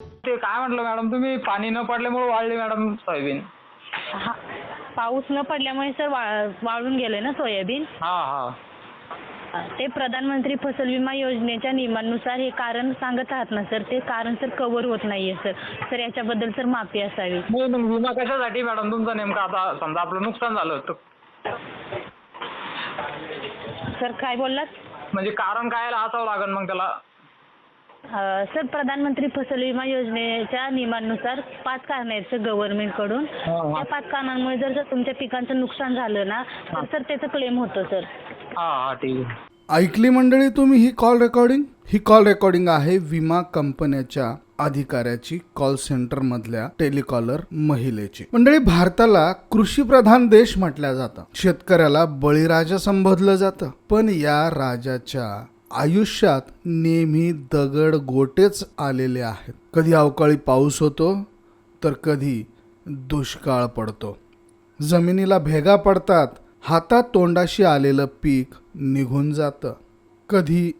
ते काय म्हटलं मॅडम तुम्ही पाणी न पडल्यामुळे वाळली मॅडम सोयाबीन. हा पाऊस न पडल्यामुळे सर वाळून गेले ना सोयाबीन? हा हा. ते प्रधानमंत्री फसल विमा योजनेच्या नियमांनुसार हे कारण सांगत आहात ना सर ते कारण सर कव्हर होत नाहीये सर. सर याच्याबद्दल सर माफी असावी. नाही मग विमा कशासाठी मॅडम तुमचा नेमका आता समजा आपलं नुकसान झालं तर सर काय बोललात? म्हणजे कारण काय असावं लागेल मग त्याला? अं, सर प्रधानमंत्री फसल विमा योजनेच्या नियमांनुसार पाच कारण आहेत सर गव्हर्नमेंटकडून हा, हा. त्या पाच कारणांमुळे जर तुमच्या पिकांचं नुकसान झालं ना तर सर त्याचं क्लेम होतं सर. हा हा ठीक आहे ऐकली मंडळी तुम्ही ही कॉल रेकॉर्डिंग ही कॉल रेकॉर्डिंग आहे विमा कंपन्याच्या अधिकाऱ्याची कॉल सेंटर मधल्या टेलिकॉलर महिलेची. मंडळी भारताला कृषी प्रधान देश म्हटलं जातं. शेतकऱ्याला बळीराजा संबोधलं जातं. पण या राजाच्या आयुष्यात नेहमी दगड गोटेच आलेले आहेत. कधी अवकाळी पाऊस होतो तर कधी दुष्काळ पडतो. जमिनीला भेगा पडतात हातात तोंडाशी आलेलं पीक निघून जातं. कधी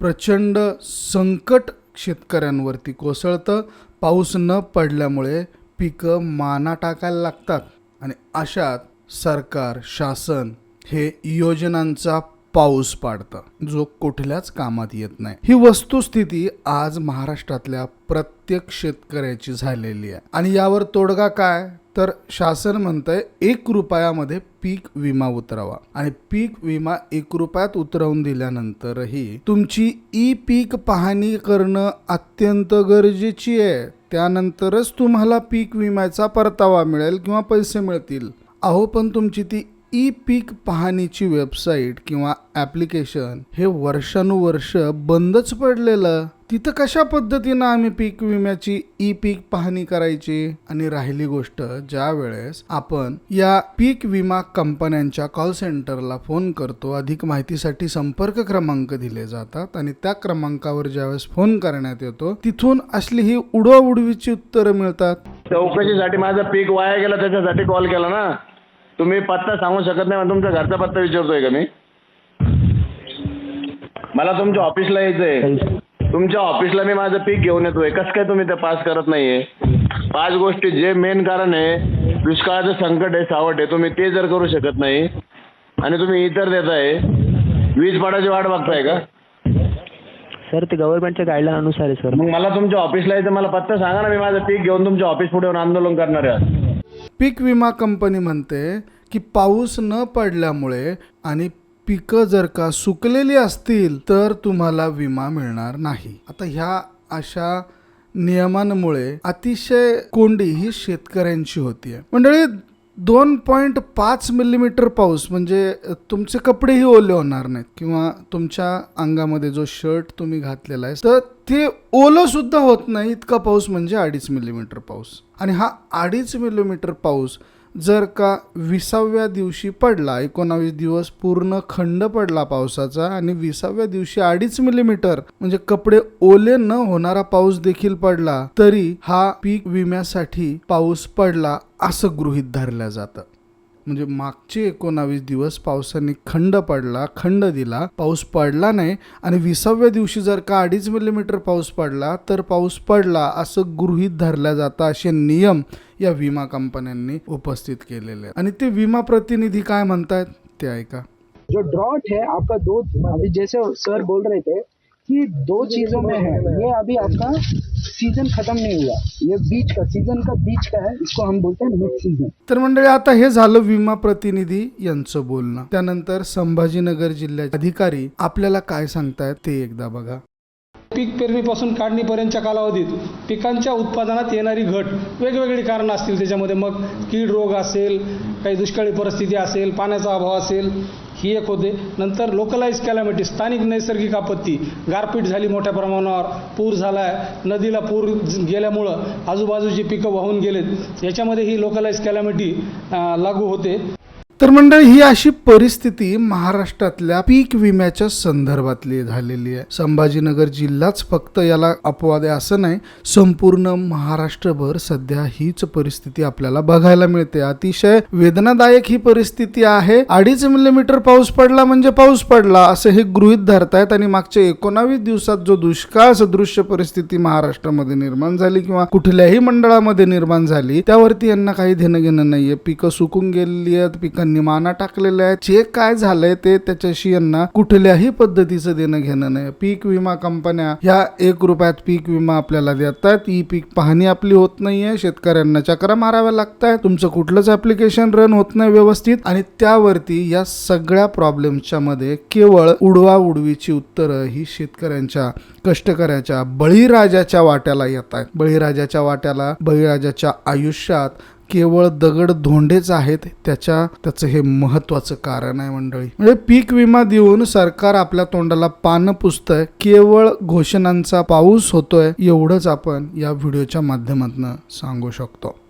प्रचंड संकट शेतकऱ्यांवरती कोसळतं पाऊस न पडल्यामुळे पिकं माना टाकायला लागतात. आणि अशात सरकार शासन हे योजनांचा पाऊस पाडतं. जो कुठल्याच कामात येत नाही. ही वस्तुस्थिती आज महाराष्ट्रातल्या प्रत्येक शेतकऱ्याची झालेली आहे. आणि यावर तोडगा काय? तर शासन म्हणतंय एक रुपयामध्ये पीक विमा उतरावा. आणि पीक विमा एक रुपयात उतरवून दिल्यानंतरही तुमची ई पीक पाहणी करणं अत्यंत गरजेची आहे. त्यानंतरच तुम्हाला पीक विम्याचा परतावा मिळेल किंवा पैसे मिळतील. अहो पण तुमची ती ई पीक पाहणीची वेबसाईट किंवा ॲप्लिकेशन हे वर्षानुवर्ष बंदच पडलेलं. तिथं कशा पद्धतीनं आम्ही पीक विम्याची ई पीक पाहणी करायची? आणि राहिली गोष्ट ज्या वेळेस आपण या पीक विमा कंपन्यांच्या कॉल सेंटरला फोन करतो अधिक माहितीसाठी संपर्क क्रमांक दिले जातात आणि त्या क्रमांकावर ज्यावेळेस फोन करण्यात येतो तिथून असली ही उडवाउडवीची उत्तरं मिळतात. चौकशीसाठी माझं पीक वाया गेलं त्याच्यासाठी कॉल केला ना. तुम्ही पत्ता सांगू शकत नाही म्हणून तुमच्या घरचा पत्ता विचारतोय का मी? मला तुमच्या ऑफिसला यायचंय. तुमच्या ऑफिसला मी माझं पीक घेऊन येतोय. कसं काय तुम्ही ते पास करत नाहीये? पाच गोष्टी जे मेन कारण आहे दुष्काळाचं संकट आहे सावट आहे तुम्ही ते जर करू शकत नाही आणि तुम्ही इतर देताय वीज पडायची वाट बघताय का? सर ते गव्हर्नमेंटच्या गाईडलाईन अनुसार आहे सर. मग मला तुमच्या ऑफिसला यायचं मला पत्ता सांगा ना मी माझं पीक घेऊन तुमच्या ऑफिस पुढे येऊन आंदोलन करणार आहे. पीक विमा कंपनी म्हणते की पाऊस न पडल्यामुळे आणि पिकं जर का सुकलेली असतील तर तुम्हाला विमा मिळणार नाही. आता ह्या अशा नियमांमुळे अतिशय कोंडी ही शेतकऱ्यांची होती मंडळी दोन पॉईंट पाच मिलीमीटर पाऊस म्हणजे तुमचे कपडेही ओले होणार नाहीत किंवा तुमच्या अंगामध्ये जो शर्ट तुम्ही घातलेला आहे तर ते ओलं सुद्धा होत नाही. इतका पाऊस म्हणजे अडीच मिलीमीटर पाऊस. आणि हा अडीच मिलीमीटर पाऊस जर का विसाव्या दिवशी पडला एकोणावीस दिवस पूर्ण खंड पडला पावसाचा आणि विसाव्या दिवशी अडीच मिलीमीटर म्हणजे कपडे ओले न होणारा पाऊस देखील पडला तरी हा पीक विम्यासाठी पाऊस पडला असं गृहीत धरलं जातं. म्हणजे मागचे एकोणावीस दिवस पावसाने खंड पडला खंड दिला पाऊस पडला नाही. आणि विसाव्या दिवशी जर का अडीच मिलीमीटर पाऊस पडला तर पाऊस पडला असं गृहीत धरल्या जातं असे नियम या विमा कंपन्यांनी उपस्थित केलेले आणि ते विमा प्रतिनिधी काय म्हणतायत ते ऐका. जो ड्रॉट है आपका दो अभी जैसे सर बोल रहे थे कि दो चीजों में है। ये अभी आपका सीजन खत्म नहीं हुआ। ये बीच का सीजन का बीच का है इसको हम बोलते हैं मिड सीजन तर मंडळी आता हे झालं विमा प्रतिनिधी यांचं बोलणं. त्यानंतर संभाजीनगर जिल्ह्याचे अधिकारी आपल्याला काय सांगतायत ते एकदा बघा. पीक पेरणीपासून काढणीपर्यंतच्या कालावधीत पिकांच्या उत्पादनात येणारी घट वेगवेगळी कारणं असतील त्याच्यामध्ये. मग कीड रोग असेल काही दुष्काळी परिस्थिती असेल पाण्याचा अभाव असेल ही एक होते. नंतर लोकलाइज कॅलॅमिटी स्थानिक नैसर्गिक आपत्ती. गारपीट झाली मोठ्या प्रमाणावर पूर झाला आहे नदीला पूर गेल्यामुळं आजूबाजूची पिकं वाहून गेलेत. याच्यामध्ये ही लोकलाइज कॅलॅमिटी लागू होते. तर मंडळी ही अशी परिस्थिती महाराष्ट्रातल्या पीक विम्याच्या संदर्भातली झालेली आहे. संभाजीनगर जिल्हाच फक्त याला अपवाद आहे असं नाही संपूर्ण महाराष्ट्रभर सध्या हीच परिस्थिती आपल्याला बघायला मिळते. अतिशय वेदनादायक ही परिस्थिती आहे. अडीच मिलीमीटर पाऊस पडला म्हणजे पाऊस पडला असं हे गृहित धरतायत आणि मागच्या एकोणावीस दिवसात जो दुष्काळ सदृश्य परिस्थिती महाराष्ट्रामध्ये निर्माण झाली किंवा कुठल्याही मंडळामध्ये निर्माण झाली त्यावरती यांना काही देणं घेणं नाहीये. पिकं सुकून गेलेली आहेत पिकांनी माना टाकलेल्या आहेत. जे काय झालंय ते त्याच्याशी यांना कुठल्याही पद्धतीचं देणं घेणं नाही. पीक विमा कंपन्या ह्या एक रुपयात पीक विमा आपल्याला देतात. ही पीक पाहणी आपली होत नाहीये. शेतकऱ्यांना चक्र माराव्या लागतात तुमचं कुठलंच ऍप्लिकेशन रन होत नाही व्यवस्थित. आणि त्यावरती या सगळ्या प्रॉब्लेमच्या मध्ये केवळ उडवा उडवीची उत्तरं ही शेतकऱ्यांच्या कष्टकऱ्याच्या बळीराजाच्या वाट्याला येत आहेत बळीराजाच्या वाट्याला बळीराजाच्या आयुष्यात केवळ दगड धोंडेच आहेत त्याच्या त्याचं हे महत्वाचं कारण आहे मंडळी. म्हणजे पीक विमा देऊन सरकार आपल्या तोंडाला पानं पुसतंय केवळ घोषणांचा पाऊस होतोय एवढंच आपण या व्हिडिओच्या माध्यमातून सांगू शकतो.